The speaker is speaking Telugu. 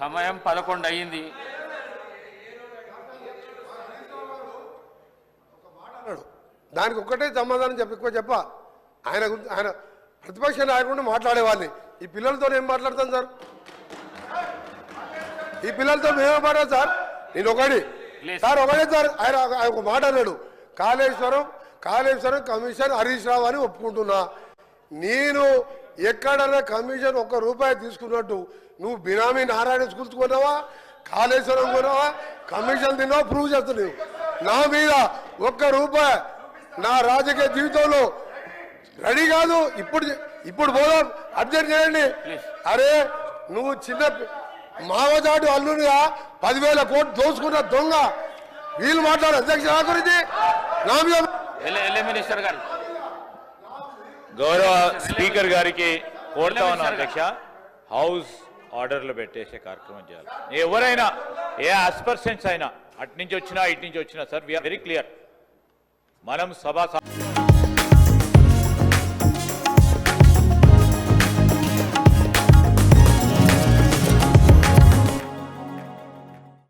సమయం పదకొండు అయ్యింది. దానికి ఒక్కటే సమాధానం చెప్ప ఎక్కువ చెప్ప. ఆయన గురించి- ఆయన ప్రతిపక్ష నాయకుడు మాట్లాడేవాడిని. ఈ పిల్లలతో ఏం మాట్లాడతాను సార్? ఈ పిల్లలతో మేమే మాట్లాడు సార్? నేను ఒకటి. సార్ ఒకటే సార్. ఆయన ఆయన ఒక మాట అన్నాడు. కాళేశ్వరం కాళేశ్వరం కమిషన్ హరీష్ రావు అని ఒప్పుకుంటున్నా. నేను ఎక్కడన్నా కమిషన్ ఒక్క రూపాయి తీసుకున్నట్టు నువ్వు బినామీ నారాయణ స్కూల్స్ కొన్నావా? కాళేశ్వరం కొన్నావా? కమిషన్ తిన్నావా? ప్రూవ్ చేస్తున్నావు నా మీద ఒక్క రూపాయి నా రాజకీయ జీవితంలో రెడీ కాదు. ఇప్పుడు ఇప్పుడు పోదాం. అర్జెంట్ చేయండి. అరే నువ్వు చిన్న పి- మావజాటు అల్లునిగా పదివేల కోట్లు దోచుకున్న దొంగ. వీళ్ళు మాట్లాడు అధ్యక్ష నా గురించి నా మీద ఎల్ మినిస్టర్ గారు. గౌరవ స్పీకర్ గారికి కోరుతా ఉన్నా అధ్యక్ష హౌస్ ఆర్డర్లు పెట్టేసే కార్యక్రమం చేయాలి. ఎవరైనా ఏ ఆస్పర్సెంట్స్ అయినా అటు నుంచి వచ్చినా ఇటు నుంచి వచ్చినా సార్ వీఆర్ వెరీ క్లియర్ మనం సభా